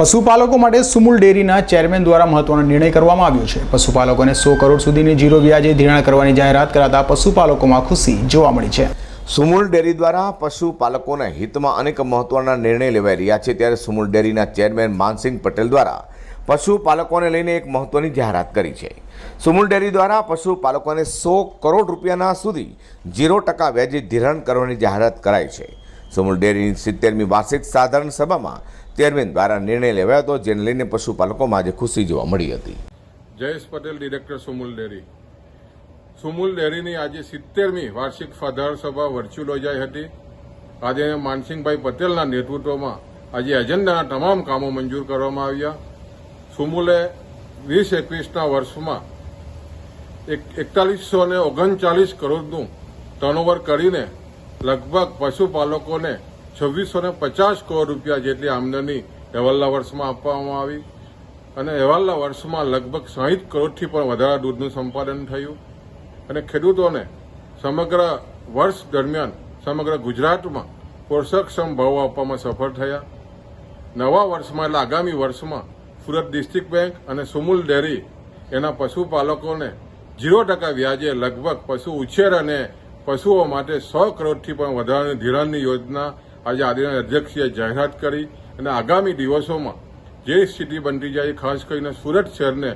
પશુપાલકો માટે સુમુલ ડેરીના ચેરમેન દ્વારા મહત્વનો નિર્ણય કરવામાં આવ્યો છે. પશુપાલકોને સો કરોડ સુધીની જીરો વ્યાજે ધિરાણ કરવાની જાહેરાત કરાતા પશુપાલકોમાં ખુશી જોવા મળી છે. સુમુલ ડેરી દ્વારા પશુપાલકોના હિતમાં અનેક મહત્વના નિર્ણય લેવાઈ રહ્યા છે. ત્યારે સુમુલ ડેરીના ચેરમેન માનસિંહ પટેલ દ્વારા પશુપાલકોને લઈને એક મહત્વની જાહેરાત કરી છે. સુમુલ ડેરી દ્વારા પશુપાલકોને સો કરોડ રૂપિયાના સુધી ઝીરો ટકા વ્યાજે ધિરાણ કરવાની જાહેરાત કરાઈ છે. સુમુલ ડેરીની સિત્તેરમી વાર્ષિક સાધારણ સભામાં ચેરમેન દ્વારા નિર્ણય લેવાયો હતો, જેને લઈને પશુપાલકોમાં આજે ખુશી જોવા મળી હતી. Jayesh Patel, director Sumul dairy. Sumul ડેરીની આજે સિત્તેરમી વાર્ષિક સાધારણ સભા વર્ચ્યુઅલ યોજાઈ હતી. આજે માનસિંહભાઈ પટેલના નેતૃત્વમાં આજે એજન્ડાના તમામ કામો મંજૂર કરવામાં આવ્યા. સુમુલે વીસ એકવીસના વર્ષમાં એક એકતાલીસો ને ઓગણચાલીસ કરોડનું ટર્નઓવર કરીને લગભગ પશુપાલકોને છવ્વીસો ને પચાસ કરોડ રૂપિયા જેટલી આમદની અહેવાલના વર્ષમાં આપવામાં આવી અને અહેવાલના વર્ષમાં લગભગ સાહીઠ કરોડથી પણ વધારે દૂધનું સંપાદન થયું અને ખેડૂતોને સમગ્ર વર્ષ દરમિયાન સમગ્ર ગુજરાતમાં પોષકક્ષમ ભાવો આપવામાં સફળ થયા. નવા વર્ષમાં એટલે આગામી વર્ષમાં સુરત ડિસ્ટ્રિક્ટ બેંક અને સુમુલ ડેરી એના પશુપાલકોને ઝીરો ટકા વ્યાજે લગભગ પશુ ઉછેર અને પશુઓ માટે સો કરોડથી પણ વધારાની ધિરાણની યોજના આજે આદિના અધ્યક્ષીએ જાહેરાત કરી અને આગામી દિવસોમાં જે સ્થિતિ બનતી જાય ખાસ કરીને સુરત શહેરને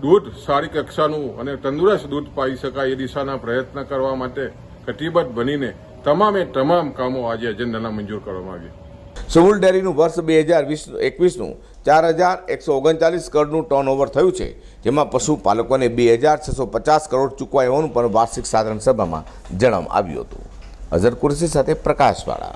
દૂધ સારી કક્ષાનું અને તંદુરસ્ત દૂધ પાઈ શકાય એ દિશાના પ્રયત્ન કરવા માટે કટિબદ્ધ બનીને તમામે તમામ કામો આજે એજન્ડાના મંજૂર કરવામાં આવ્યા. સુમુલ ડેરીનું વર્ષ બે હજાર વીસ એકવીસનું ચાર હજાર એકસો ઓગણચાલીસ કરોડનું ટર્નઓવર થયું છે, જેમાં પશુપાલકોને બે હજાર છસો પચાસ કરોડ ચૂકવાય હોવાનું પણ વાર્ષિક સાધારણ સભામાં જણાવવામાં આવ્યું હતું. અઝર કુરશી સાથે પ્રકાશવાળા.